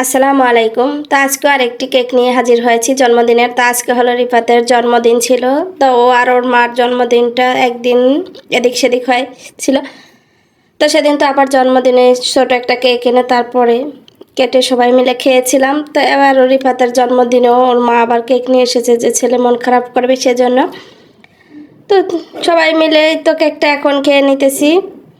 আসসালামু আলাইকুম। তো আজকে আরেকটি কেক নিয়ে হাজির হয়েছি। জন্মদিনের তো আজকে হলো রিফাতের জন্মদিন ছিল। তো ও আর ওর মার জন্মদিনটা একদিন এদিক সেদিক হয়েছিল তো সেদিন তো আবার জন্মদিনে ছোটো একটা কেক এনে তারপরে কেটে সবাই মিলে খেয়েছিলাম। তো এবার ও রিফাতের জন্মদিনেও ওর মা আবার কেক নিয়ে এসেছে যে ছেলে মন খারাপ করবে সেজন্য। তো সবাই মিলে তো কেকটা এখন খেয়ে নিতেছি।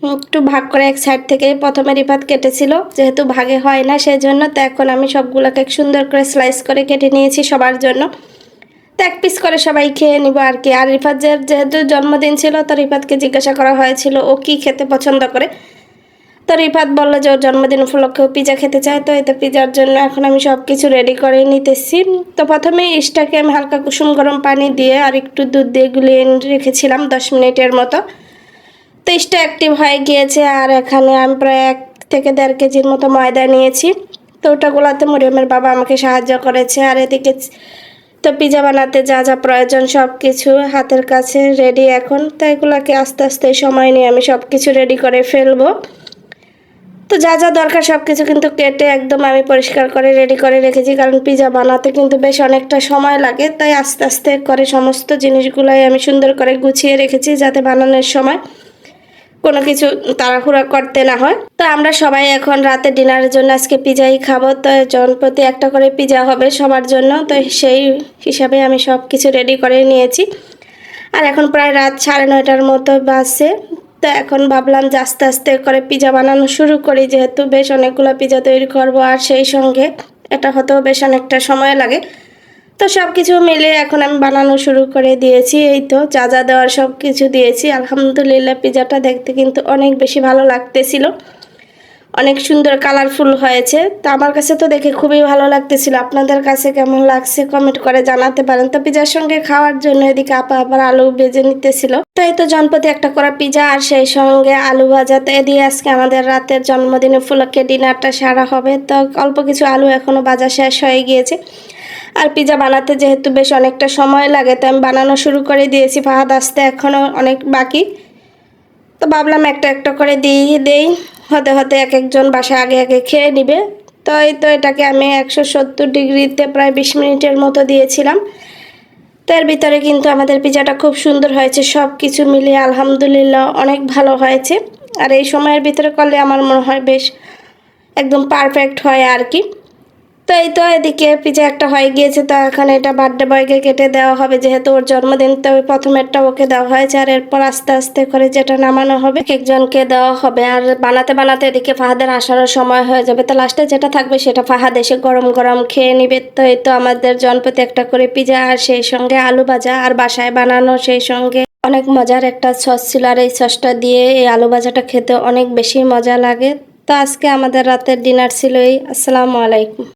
একটু ভাগ করে এক সাইড থেকে প্রথমে রিপাত কেটেছিল, যেহেতু ভাগে হয় না সেই জন্য তো এখন আমি সবগুলো কেক সুন্দর করে স্লাইস করে কেটে নিয়েছি সবার জন্য। তো এক পিস করে সবাই খেয়ে নিব আর কি। আর রিফাতের যেহেতু জন্মদিন ছিল, তো রিফাতকে জিজ্ঞাসা করা হয়েছিল, ও কি খেতে পছন্দ করে? তো রিফাত বলল যে, ওর জন্মদিন উপলক্ষে পিজা খেতে চায়, তো এতে পিজার জন্য এখন আমি সব কিছু রেডি করে নিতেছি। তো প্রথমে ইস্টাকে আমি হালকা কুসুম গরম পানি দিয়ে আর একটু দুধ দিয়ে গুলিয়ে রেখেছিলাম দশ মিনিটের মতো। ইস্টা অ্যাক্টিভ হয়ে গিয়েছে আর এখানে আমি প্রায় এক থেকে দেড় কেজির মতো ময়দা নিয়েছি। তো ওটা গোলাতে মরিয়মের বাবা আমাকে সাহায্য করেছে। আর এদিকে তো পিজা বানাতে যা যা প্রয়োজন সব কিছু হাতের কাছে রেডি এখন। তো এগুলোকে আস্তে আস্তে সময় নিয়ে আমি সব কিছু রেডি করে ফেলব। তো যা যা দরকার সব কিছু কিন্তু কেটে একদম আমি পরিষ্কার করে রেডি করে রেখেছি। কারণ পিজা বানাতে কিন্তু বেশ অনেকটা সময় লাগে। তাই আস্তে আস্তে করে সমস্ত জিনিসগুলোই আমি সুন্দর করে গুছিয়ে রেখেছি যাতে বানানোর সময় কোনো কিছু তাড়াহুড়া করতে না হয়। তো আমরা সবাই এখন রাতে ডিনারের জন্য আজকে পিজাই খাব। তো জন প্রতি একটা করে পিজা হবে সবার জন্য। তো সেই হিসাবে আমি সব কিছু রেডি করে নিয়েছি। আর এখন প্রায় রাত সাড়ে নয়টার মতো বাসে তো এখন ভাবলাম যে আস্তে আস্তে করে পিজা বানানো শুরু করি। যেহেতু বেশ অনেকগুলো পিজা তৈরি করব আর সেই সঙ্গে এটা হতেও বেশ অনেকটা সময় লাগে। তো সব কিছু মিলে এখন আমি বানানো শুরু করে দিয়েছি, এই তো যা যা দেওয়ার সব কিছু দিয়েছি। আলহামদুলিল্লাহ পিজাটা দেখতে কিন্তু অনেক বেশি ভালো লাগতেছিল। অনেক সুন্দর কালারফুল হয়েছে। তো আমার কাছে তো দেখে খুবই ভালো লাগতেছিল। আপনাদের কাছে কেমন লাগছে কমেন্ট করে জানাতে পারেন। তো পিজার সঙ্গে খাওয়ার জন্য এদিকে আপা আবার আলু ভেজে নিতেছিল। তো এই তো জনপতি একটা করা পিজা আর সেই সঙ্গে আলু ভাজা। তো এদিকে আজকে আমাদের রাতের জন্মদিনে উপলক্ষে ডিনারটা সারা হবে। তো অল্প কিছু আলু এখনও ভাজা শেষ হয়ে গিয়েছে। আর পিজা বানাতে যেহেতু বেশ অনেকটা সময় লাগে, তো আমি বানানো শুরু করে দিয়েছি। ফাহাদ আসতে এখনও অনেক বাকি। তো ভাবলাম একটা একটা করে দিয়ে দেই। হতে হতে এক একজন বাসায় আগে আগে খেয়ে নিবে। তো এই তো এটাকে আমি একশো সত্তর ডিগ্রিতে প্রায় বিশ মিনিটের মতো দিয়েছিলাম। তো এর ভিতরে কিন্তু আমাদের পিজাটা খুব সুন্দর হয়েছে সব কিছু মিলিয়ে আলহামদুলিল্লাহ অনেক ভালো হয়েছে। আর এই সময়ের ভিতরে করলে আমার মনে হয় বেশ একদম পারফেক্ট হয় আর কি। তো এই তো এদিকে পিজা একটা হয়ে গিয়েছে, তো এখন এটা বার্থডে বয়কে কেটে দেওয়া হবে, যেহেতু ওর জন্মদিন, তো প্রথমেরটা ওকে দেওয়া হয়েছে, আর এরপর আস্তে আস্তে করে যেটা নামানো হবে একজনকে দেওয়া হবে, আর বানাতে বানাতে এদিকে ফাহাদের আসারও সময় হয়ে যাবে, তো লাস্টে যেটা থাকবে সেটা ফাহাদ এসে গরম গরম খেয়ে নিবে, তো এই তো আমাদের জনপতি একটা করে পিজা, আর সেই সঙ্গে আলু ভাজা, আর বাসায় বানানো সেই সঙ্গে অনেক মজার একটা সস ছিল, আর এই সসটা দিয়ে এই আলু ভাজাটা খেতে অনেক বেশি মজা লাগে, তো আজকে আমাদের রাতের ডিনার ছিল এই আসসালামু আলাইকুম।